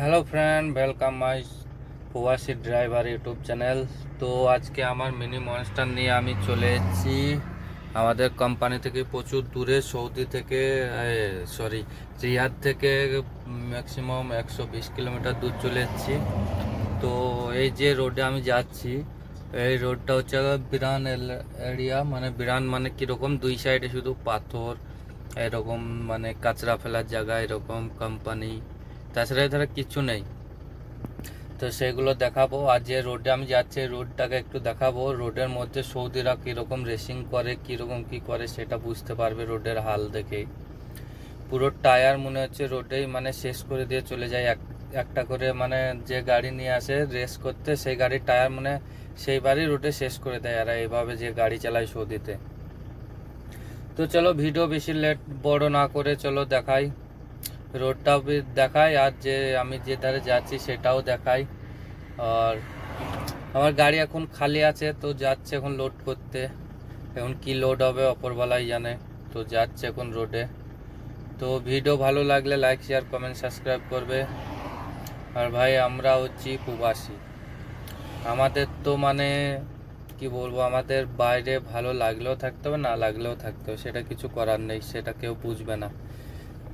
Hello friend welcome my প্রবাসী driver YouTube channel তো আজকে আমার মিনি মনস্টার নিয়ে আমি চলে এসেছি। আমাদের কোম্পানি থেকে প্রচুর দূরে, সৌদি থেকে সরি রিয়াদ থেকে ম্যাক্সিমাম একশো বিশ কিলোমিটার দূর চলে এসেছি। তো এই যে রোডে আমি যাচ্ছি, এই রোডটা হচ্ছে বিরান এরিয়া মানে বিরান মানে কীরকম? দুই সাইডে শুধু পাথর, এরকম মানে কাঁচরা ফেলার জায়গা, এরকম কোম্পানি তাছাড়া এধারে কিছু নেই। তো সেগুলো দেখাবো। আর যে রোডে আমি যাচ্ছি রোডটাকে একটু দেখাবো। রোডের মধ্যে সৌদিরা কীরকম রেসিং করে, কীরকম কি করে, সেটা বুঝতে পারবে রোডের হাল দেখেই পুরো টায়ার মনে হচ্ছে রোডেই মানে শেষ করে দিয়ে চলে যায়। এক, একটা করে মানে যে গাড়ি নিয়ে আসে রেস করতে, সেই গাড়ির টায়ার মানে সেইবারই রোডে শেষ করে দেয়। আর এইভাবে যে গাড়ি চালায় সৌদিতে। তো চলো ভিডিও বেশি লেট বড় না করে চলো দেখাই। রোডটাও দেখাই আর যে আমি যে ধারে যাচ্ছি সেটাও দেখাই। আর আমার গাড়ি এখন খালি আছে, তো যাচ্ছে এখন লোড করতে। এখন কি লোড হবে অপরবেলাই জানে, তো যাচ্ছে এখন রোডে তো ভিডিও ভালো লাগলে লাইক শেয়ার কমেন্ট সাবস্ক্রাইব করবে। আর ভাই, আমরা হচ্ছি প্রবাসী। আমাদের তো মানে কি বলব, আমাদের বাইরে ভালো লাগলেও থাকতে হবে, না লাগলেও থাকতে হবে, সেটা কিছু করার নেই, সেটা কেউ বুঝবে না।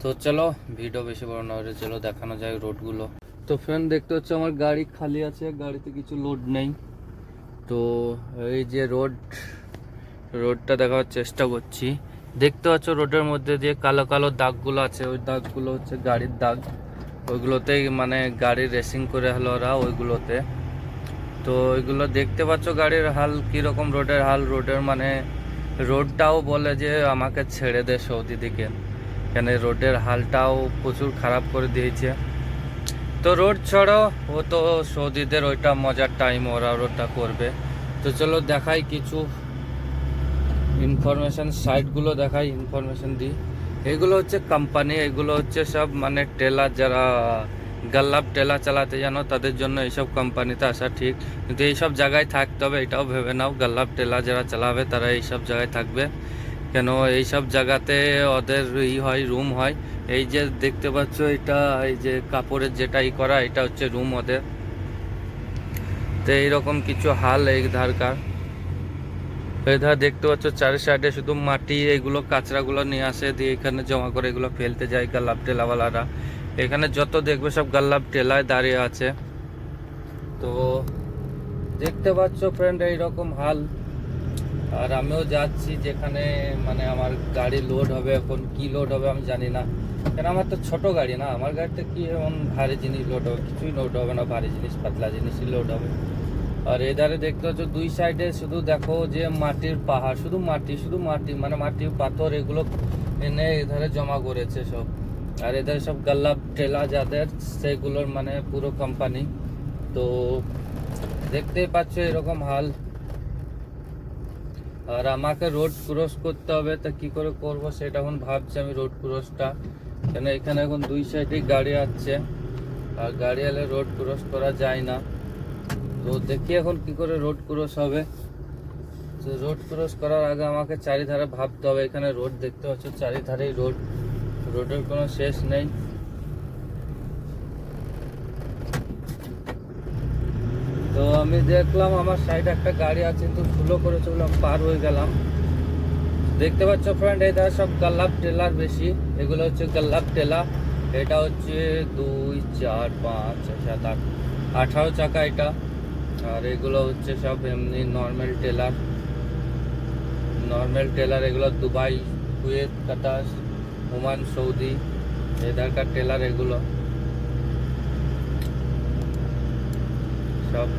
তো চলো, ভিডিও বেশি বড় না হলে চলো দেখানো যায় রোডগুলো। তো ফ্রেন্ড দেখতে হচ্ছে আমার গাড়ি খালি আছে, গাড়িতে কিছু লোড নেই। তো এই যে রোড রোডটা দেখার চেষ্টা করছি। দেখতে পাচ্ছ রোডের মধ্যে যে কালো কালো দাগগুলো আছে, ওই দাগগুলো হচ্ছে গাড়ির দাগ। ওইগুলোতেই মানে গাড়ি রেসিং করে হলো ওরা ওইগুলোতে। তো ওইগুলো দেখতে পাচ্ছ গাড়ির হাল কীরকম রোডের হাল রোডের মানে রোডটাও বলে যে আমাকে ছেড়ে দে সৌদি দিকে। কেন রোডের হালটাও প্রচুর খারাপ করে দিয়েছে। তো রোড ছাড়ো, ও তো সৌদিদের ওইটা মজার টাইম ওরা ওটা করবে। তো চলো দেখাই কিছু ইনফরমেশন সাইটগুলো দেখাই ইনফরমেশন দিই। এগুলো হচ্ছে কোম্পানি এগুলো হচ্ছে সব মানে টেলার যারা গাল্লাপ টেলা চালাতে জানো, তাদের জন্য এইসব কোম্পানিতে আসা ঠিক। কিন্তু এইসব জায়গায় থাকতে হবে, এটাও ভেবে নাও, গাল্লাপ টেলা যারা চালাবে, তারা এইসব জায়গায় থাকবে। কেন এইসব জায়গাতে ওদের ই হয় রুম হয়। এই যে দেখতে পাচ্ছ এটা, এই যে কাপড়ের যেটা ই করা, এটা হচ্ছে রুম ওদের। তো এইরকম কিছু হাল এই ধারকার। এই ধার দেখতে পাচ্ছ চারি সাইডে শুধু মাটি এইগুলো কাঁচরাগুলো নিয়ে আসে, দিয়ে এখানে জমা করে এগুলো ফেলতে যায় গাল্লাপ টেলাওয়ালারা। এখানে যত দেখবে সব গাল্লাপ টেলায় দাঁড়িয়ে আছে। তো দেখতে পাচ্ছ ফ্রেন্ড এইরকম হাল। আর আমিও যাচ্ছি যেখানে মানে আমার গাড়ি লোড হবে, এখন কি লোড হবে আমি জানি না। কেন আমার তো ছোট গাড়ি না, আমার গাড়িতে কি এমন ভারী জিনিস লোড হবে? কিছুই লোড হবে না, ভারী জিনিস, পাতলা জিনিসই লোড হবে। আর এধারে দেখতে পাচ্ছ দুই সাইডে শুধু দেখো যে মাটির পাহাড়, শুধু মাটি শুধু মাটি মানে মাটি, পাথর এগুলো এনে এধারে জমা করেছে সব। আর এধারে সব গাল্লা টেলা যাদের, সেগুলোর মানে পুরো কোম্পানি তো দেখতেই পাচ্ছ এরকম হাল। আর আমাকে রোড ক্রস করতে হবে, তা কি করে করব সেটা এখন ভাবছি আমি রোড ক্রসটা কেন এখানে এখন দুই সাইডে গাড়ি আসছে আর গাড়ি এলে রোড ক্রস করা যায় না। তো দেখি এখন কি করে রোড ক্রস হবে। তো রোড ক্রস করার আগে আমাকে চারিধারে ভাবতে হবে, এখানে রোড দেখতে পাচ্ছ, চারিধারেই রোড রোডের কোনো শেষ নেই তো আমি দেখলাম আমার সাইডে একটা গাড়ি আছে, কিন্তু স্লো করে চললাম পার হয়ে গেলাম। দেখতে পাচ্ছ ফ্রেন্ড এটা সব গাল্লাপ টেলার বেশি। এগুলো হচ্ছে গাল্লাপ টেলা। এটা হচ্ছে দুই, চার, পাঁচ সাত, আট, আঠারো চাকা এটা। আর এগুলো হচ্ছে সব এমনি নর্মাল টেলার। নর্মাল টেলার এগুলো Dubai, Kuwait, Qatar, Oman, Saudi এধারকার tailor এগুলো। সব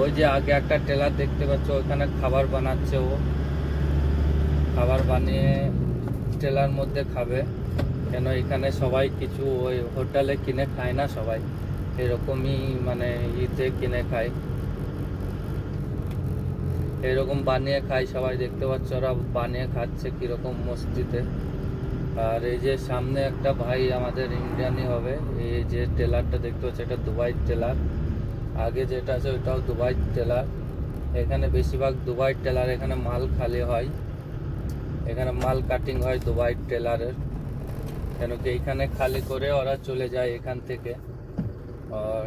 ওই যে আগে একটা টেলার দেখতে পাচ্ছ ওখানে খাবার বানাচ্ছে ও। খাবার বানিয়ে টেলার মধ্যে খাবে। কেন এখানে সবাই কিছু ওই হোটেলে কিনে খায় না সবাই। এরকমই মানে ইতে কিনে খায়। এরকম বানিয়ে খায় সবাই। দেখতে পাচ্ছ ওরা বানিয়ে খাচ্ছে কীরকম মস্তিতে। আর এই যে সামনে একটা ভাই আমাদের ইন্ডিয়ানই হবে। এই যে টেলারটা দেখতে পাচ্ছ, এটা দুবাই টেলার। আগে যেটা আছে ওইটাও দুবাই টেলার। এখানে বেশিরভাগ দুবাই টেলার এখানে মাল খালি হয়। এখানে মাল কাটিং হয় দুবাই টেলারের। কেন কি এইখানে খালি করে ওরা চলে যায় এখান থেকে। আর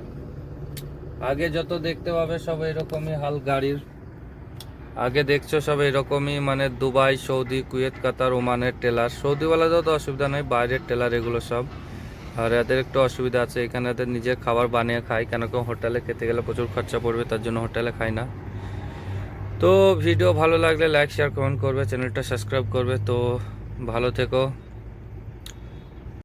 আগে যত দেখতে পাবে সব এরকমই হাল গাড়ির। আগে দেখছ সব এরকমই মানে দুবাই, সৌদি, কুয়েত, কাতার, ওমানের টেলার। সৌদিওয়ালাদের তো অসুবিধা নেই, বাইরের টেলার এগুলো সব। আর এদের একটু অসুবিধা আছে, এখানে এদের নিজের খাবার বানিয়ে খায় কেন কেউ হোটেলে খেতে গেলে প্রচুর খরচা পড়বে, তার জন্য হোটেলে খায় না। তো ভিডিও ভালো লাগলে লাইক শেয়ার কমেন্ট করবে চ্যানেলটা সাবস্ক্রাইব করবে, তো ভালো থেকো।